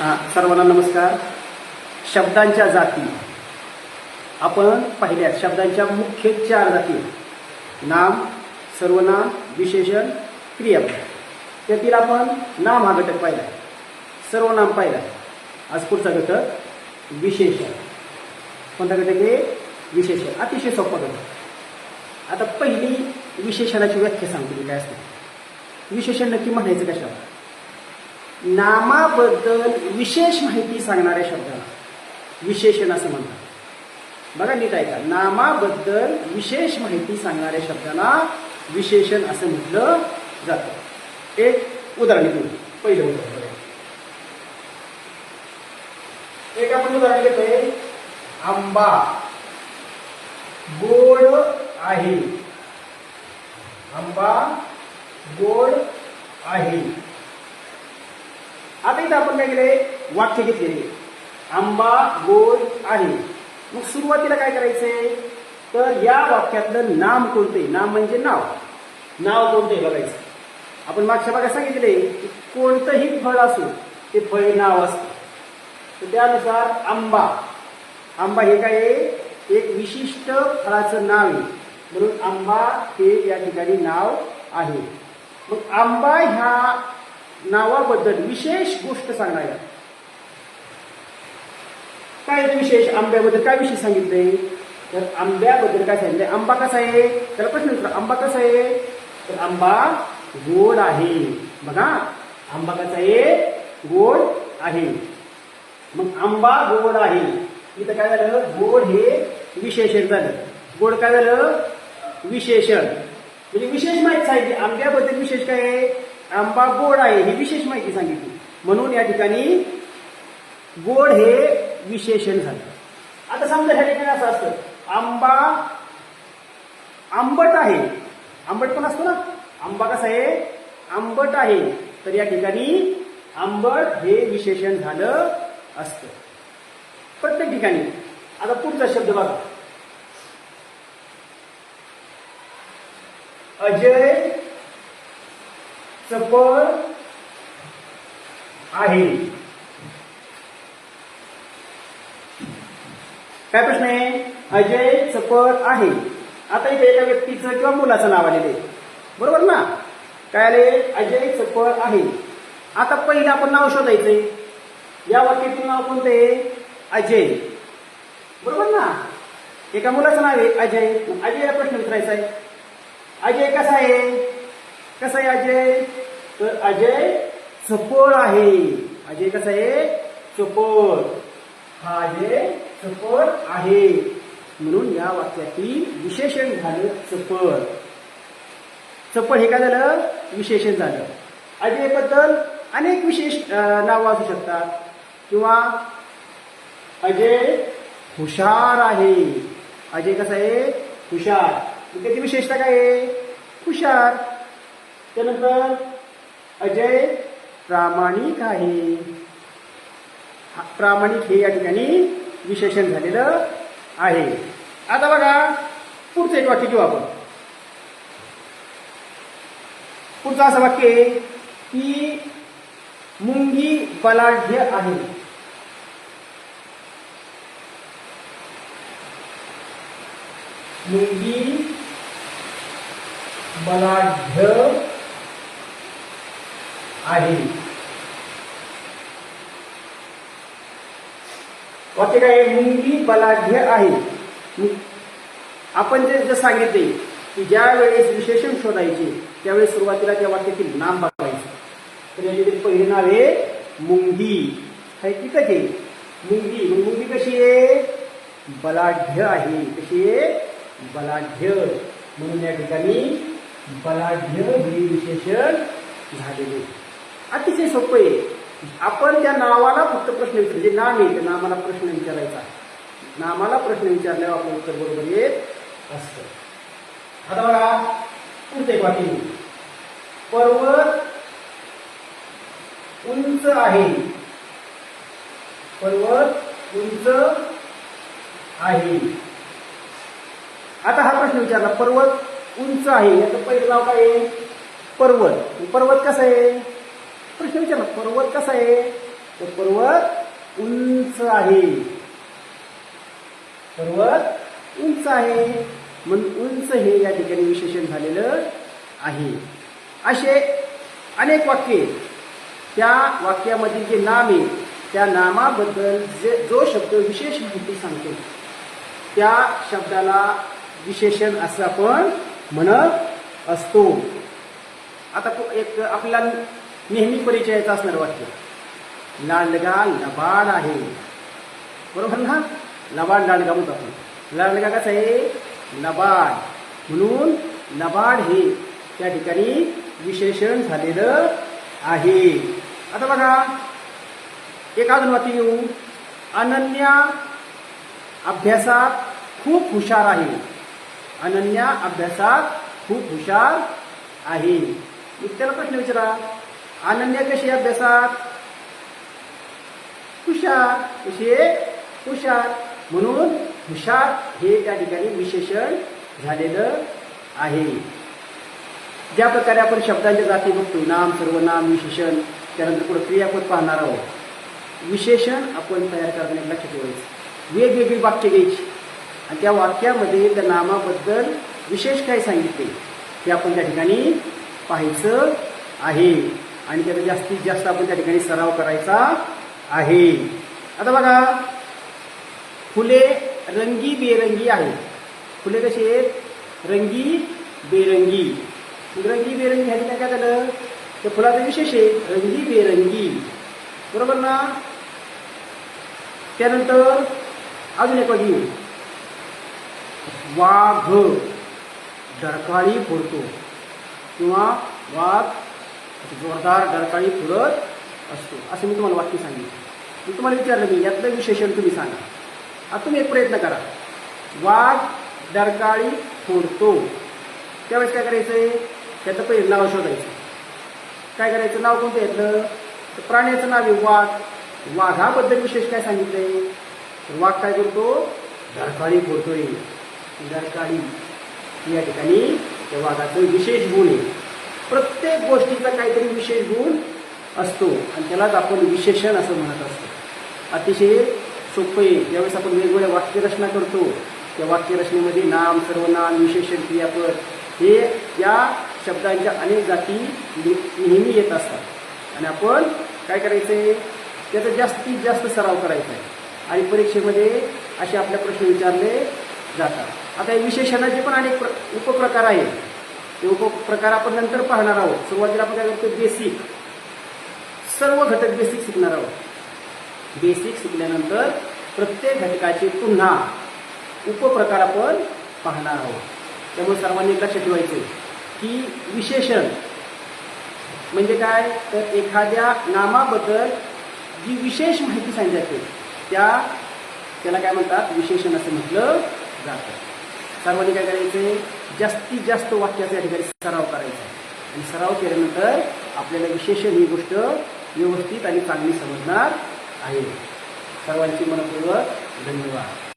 सर्वांना नमस्कार. शब्दांच्या जाती. आपण पाहिल्यात शब्दांच्या मुख्य चार जाती नाम सर्वनाम विशेषण क्रियापद त्यातील आपण नाम हा घटक पाहिला. सर्वनाम पाहिला. आज पुढचा घटक विशेषण. कोणता घटक आहे? विशेषण. अतिशय सोपा घटक. आता पहिली विशेषणाची व्याख्या सांगतो मी काय असते. विशेषण नक्की म्हणायचं कशावर नामाबद्दल विशेष माहिती सांगणाऱ्या शब्दाला. विशेषण असं म्हणतात. बघा नीट ऐका. नामाबद्दल विशेष माहिती सांगणाऱ्या शब्दाला विशेषण असं म्हटलं जातं. एक उदाहरण घेऊ पहिलं उदाहरण एक आपण उदाहरण घेतोय. आंबा. गोड आहे. आंबा गोड आहे. आता इथं आपण काय केलंय? वाक्य घेतलेले आंबा गोल आहे. मग सुरुवातीला काय करायचंय? तर या वाक्यातलं नाम कोणते नाम म्हणजे नाव. नाव कोणते बघायचं. आपण मागच्या भागात सांगितले की कोणतंही फळ असो ते फळ हे नाव असतं. तर त्यानुसार आंबा. आंबा हे काय आहे? एक विशिष्ट फळाचं नाव आहे. म्हणून आंबा हे या ठिकाणी नाव आहे. मग आंबा ह्या नावाबद्दल विशेष गोष्ट सांगणार काय विशेष आंब्याबद्दल काय विशेष सांगितलंय? तर आंब्याबद्दल काय सांगितलंय? आंबा कसा आहे? त्याला प्रश्न विचार. आंबा कसा आहे? तर आंबा गोड आहे. बघा आंबा कसा आहे? गोड आहे. मग आंबा गोड आहे. इथं काय झालं? गोड हे विशेषण झालं. गोड काय झालं? विशेषण. म्हणजे विशेष माहिती सांगितली आंब्याबद्दल विशेष काय आहे? आंबा गोड आहे ही विशेष माहिती सांगितली. म्हणून या ठिकाणी गोड हे विशेषण झालं. आता समजा ह्या ठिकाणी असं असतं आंबा आंबट आहे. आंबट पण असतो ना? आंबा कसा आहे? आंबट आहे. तर या ठिकाणी आंबट हे विशेषण झालं असतं. प्रत्येक ठिकाणी. आता पुढचा शब्द बघा. अजय चपळ आहे. काय प्रश्न आहे? अजय चपळ आहे. आता इथे एका व्यक्तीचं किंवा मुलाचं नाव आलेलं आहे. बरोबर ना? काय आले अजय चपळ आहे. आता पहिलं आपण नाव शोधायचंय. या वाक्यातील नाव कोणते अजय. बरोबर ना? एका मुलाचं नाव आहे अजय. अजयला प्रश्न विचारायचा आहे. अजय कसा आहे? कसा आहे अजय? तर अजय चपोळ आहे. अजय कसा आहे? चपोळ हा अजय चपळ आहे. म्हणून या वाक्यातील विशेषण झालं चपळ चपळ हे काय झालं? विशेषण झालं. अजयबद्दल अनेक विशेष नावं असू शकतात. किंवा अजय हुशार आहे. अजय कसा आहे? हुशार. त्याची विशेषता काय आहे? हुशार. त्यानंतर अजय प्रामाणिक आहे. प्रामाणिक हे या ठिकाणी विशेषण झालेलं आहे. आता बघा पुढचं एक वाक्य घेऊ आपण. पुढचं असं वाक्य आहे की मुंगी बलाढ्य आहे. मुंगी बलाढ्य आहे. वाक्य काय आहे? मुंगी बलाढ्य आहे. आपण जे जे सांगितले की ज्या वेळेस विशेषण शोधायचे त्यावेळेस सुरुवातीला त्या वाक्यातील नाम बघायचं. तर याच्यातील पहिले नाव आहे मुंगी. हे की आहे. मुंगी म्हणजे मुंगी कशी आहे? बलाढ्य आहे. कशी आहे? बलाढ्य. म्हणून या ठिकाणी बलाढ्य हे विशेषण झालेले अतिशय सोपं आहे. आपण त्या नावाला फक्त प्रश्न विचार जे नाम आहे नामाला प्रश्न विचारायचा. नामाला प्रश्न विचारल्यावर आपलं उत्तर बरोबर येत असतं. आता बघा पुढचं एक वाक्य पर्वत उंच आहे. पर्वत उंच आहे. आता हा प्रश्न विचारला. पर्वत उंच आहे. याचं पहिलं नाव काय आहे? पर्वत. पर्वत कसं आहे? प्रश्न विचारला पर्वत कसा आहे? तो पर्वत उंच आहे. पर्वत उंच आहे. म्हणून उंच हे या ठिकाणी विशेषण झालेलं आहे. असे अनेक वाक्ये त्या वाक्यामधील जे नाम आहे त्या नामाबद्दल जे जो शब्द विशेष माहिती सांगतो त्या शब्दाला विशेषण असं आपण म्हणत असतो. आता तो एक आपल्याला नेहमी परिचयाचं असणार वाक्य. लांडगा लबाड आहे. बरोबर ना? लबाड लांडगा म्हणतो आपण लांडगा कसं आहे? लबाड. म्हणून लबाड हे त्या ठिकाणी विशेषण झालेलं आहे. आता बघा एक अजून वाक्य येऊ अनन्या अभ्यासात खूप हुशार आहे. अनन्या अभ्यासात खूप हुशार आहे. त्याला प्रश्न विचारा. अनन्या कशी अभ्यासात? हुशार. कशी? हुशार. म्हणून हुशार हे त्या ठिकाणी विशेषण झालेलं आहे. ज्या प्रकारे आपण शब्दांच्या जाती बघतो नाम सर्वनाम विशेषण त्यानंतर पुढे क्रियापद पाहणार आहोत. विशेषण आपण तयार करण्यात लक्षात ठेवायचं. वेगवेगळी वाक्य घ्यायची. आणि त्या वाक्यामध्ये त्या नामाबद्दल विशेष काय सांगितले ते आपण त्या ठिकाणी पाहायचं आहे. आणि त्याचा जास्तीत जास्त आपण त्या ठिकाणी सराव करायचा आहे. आता बघा फुले रंगी बेरंगी आहेत. फुले कशी आहेत? रंगी बेरंगी रंगी बेरंगी ह्या ठिकाणी काय झालं? त्या फुलाचं विशेष आहे रंगी बेरंगी बरोबर ना? त्यानंतर अजून एक वाक्य वाघ. डरकाळी फोडतो. किंवा वाघ जोरदार डरकाळी फुलत असतो. असं मी तुम्हाला वाक्य सांगितलं मी तुम्हाला विचारलं मी यातलं विशेषण तुम्ही सांगा. आता तुम्ही एक प्रयत्न करा. वाघ डरकाळी फोडतो. त्यावेळेस काय करायचंय? त्याचं पहिले नाव शोधायचं काय करायचं? नाव कोणतं घेतलं तर प्राण्याचं नाव आहे वाघ. वाघाबद्दल विशेष काय सांगितलंय? तर वाघ काय करतो? डरकाळी फोडतोय. डरकाळी या ठिकाणी त्या वाघाचं विशेष गुण आहे. प्रत्येक गोष्टीचा काहीतरी विशेष गुण असतो. आणि त्यालाच आपण विशेषण असं म्हणत असतो. अतिशय सोपं आहे. ज्यावेळेस आपण वेगवेगळ्या वाक्यरचना करतो त्या वाक्यरचनेमध्ये नाम सर्वनाम विशेषण क्रियापद हे या शब्दांच्या अनेक जाती ने- नेहमी येत असतात. आणि आपण काय करायचंय त्याचा जास्तीत जास्त सराव करायचा आहे. आणि परीक्षेमध्ये असे आपल्या प्रश्न विचारले जातात. आता या विशेषणाचे पण अनेक प्र उपप्रकार आहेत. ते उपप्रकार आपण नंतर पाहणार आहोत. सुरुवातीला आपण काय करतो? बेसिक सर्व घटक बेसिक शिकणार आहोत. बेसिक शिकल्यानंतर प्रत्येक घटकाचे पुन्हा उपप्रकार आपण पाहणार आहोत. त्यामुळे सर्वांनी लक्षात ठेवायचं की विशेषण म्हणजे काय? तर एखाद्या नामाबद्दल जी विशेष माहिती सांगितली जाते त्या त्याला काय म्हणतात? विशेषण असं म्हटलं जातं. सर्वांनी काय करायचं जास्तीत जास्त वाक्याचा या ठिकाणी सराव करायचा. आणि सराव केल्यानंतर आपल्याला विशेषण ही गोष्ट व्यवस्थित आणि चांगली समजणार आहे. सर्वांची मनपूर्वक धन्यवाद.